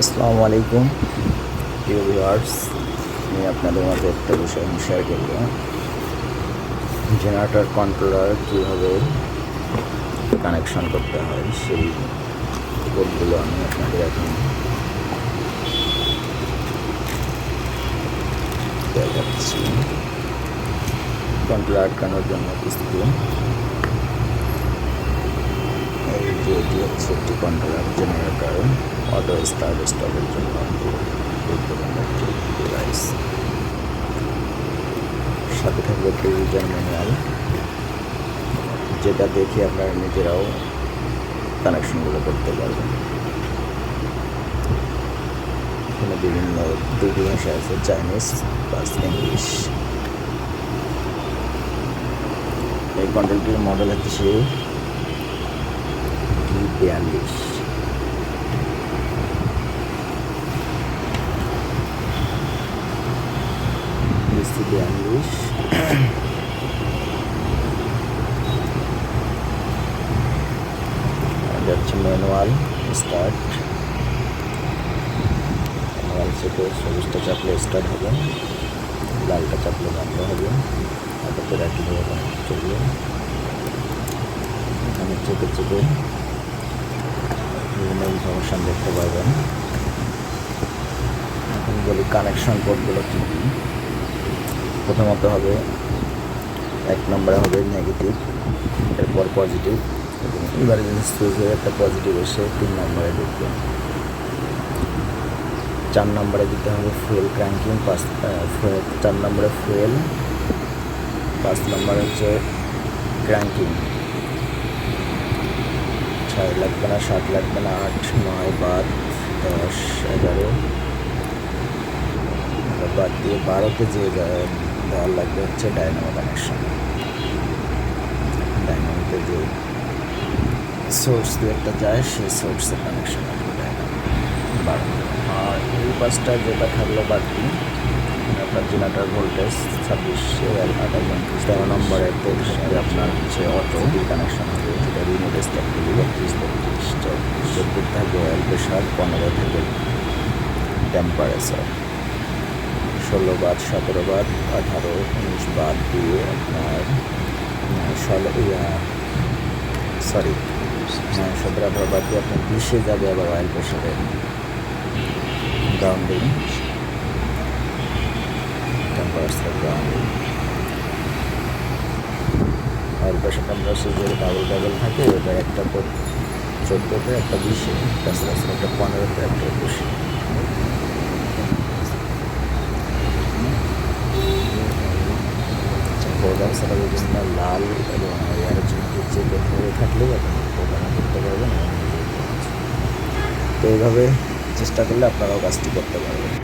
আসসালামু আলাইকুম। প্রিয় ভিউয়ার্স, আমি আপনাদের মাঝে একটা বিষয় শেয়ার করব। জেনারেটর কন্ট্রোলার কীভাবে কানেকশন করতে হয়, সেই কোডগুলো আমি আপনাদের এখন দেখাচ্ছি। কন্ট্রোলার আটকানোর জন্য কিছু যে এটি হচ্ছে জেনারেটর অটো স্টার্ট স্টপের জন্য গুরুত্বপূর্ণ সাথে থাকবে একটি ইউজার ম্যানুয়াল যেটা দেখে আপনারা নিজেরাও কানেকশনগুলো করতে পারবেন এখানে বিভিন্ন দুটি ভাষা আছে চাইনিজ প্লাস ইংলিশ এই কন্ট্রোলটির মডেল হচ্ছে ডি বিয়াল্লিশ ডিসি বিয়াল্লিশ হচ্ছে ম্যানুয়াল স্টার্ট ম্যানুয়াল থেকে সবুজটা চাপলে স্টার্ট হবে লালটা চাপলে বন্ধ হবে হাতে রাখলে চলবে এখানে চেপে চেপে বিভিন্ন ইনফরমেশান দেখতে পারবেন। এখন বলি কানেকশন পোর্টগুলো কী কী? প্রথমত হবে, এক নম্বরে হবে নেগেটিভ এরপর পজিটিভ এবং যদি সুইচ হয়ে একটা পজিটিভ এসে তিন নম্বরে ঢুকবে চার নম্বরে দিতে হবে ফুয়েল ক্র্যাঙ্কিং পাঁচ চার নম্বরে ফুয়েল পাঁচ নম্বরে হচ্ছে ক্র্যাঙ্কিং ছয় লাগবে না, সাত লাগবে না, আট, নয়, বাদ, দশ, এগারো। বাদ দিয়ে বারোতে যে দেওয়ার লাগবে হচ্ছে ডায়নামো কানেকশন ডায়নামোতে যে সোর্স দিয়ে একটা যায়, সেই সোর্সের কানেকশন বারো। আর এই পাঁচটা যেটা থাকল বাকি আপনার জেনারেটার ভোল্টেজ ছাব্বিশ আঠাশ উনত্রিশ। তেরো নম্বরের থাকবে আপনার হচ্ছে অটো কানেকশন হবে। যেটা রিমোট স্টার্ট করবে বত্রিশ বত্রিশ চব্বিশ থাকবে অয়েল প্রেশার পনেরো থেকে টেম্পারেচার ষোলো বাদ, সতেরো বাদ, আঠারো, উনিশ বাদ দিয়ে আপনার ষোলো সরি সতেরো, আঠারো বাদ দিয়ে আপনার বিশে যাবে আবার অয়েল প্রেশারে grounding grounding oil pressure temperature যে ডাবল ডাবল থাকে এবার একটা চোদ্দোতে, একটা বিশে তাছাড়া একটা পনেরোতে, একটা একুশে। প্রোগ্রাম ছাড়া বিভিন্ন লাল এবং এয়ারের জন্য যে হয়ে থাকলেও আপনি করতে পারবেন তো এইভাবে চেষ্টা করলে আপনারাও কাজটি করতে পারবেন।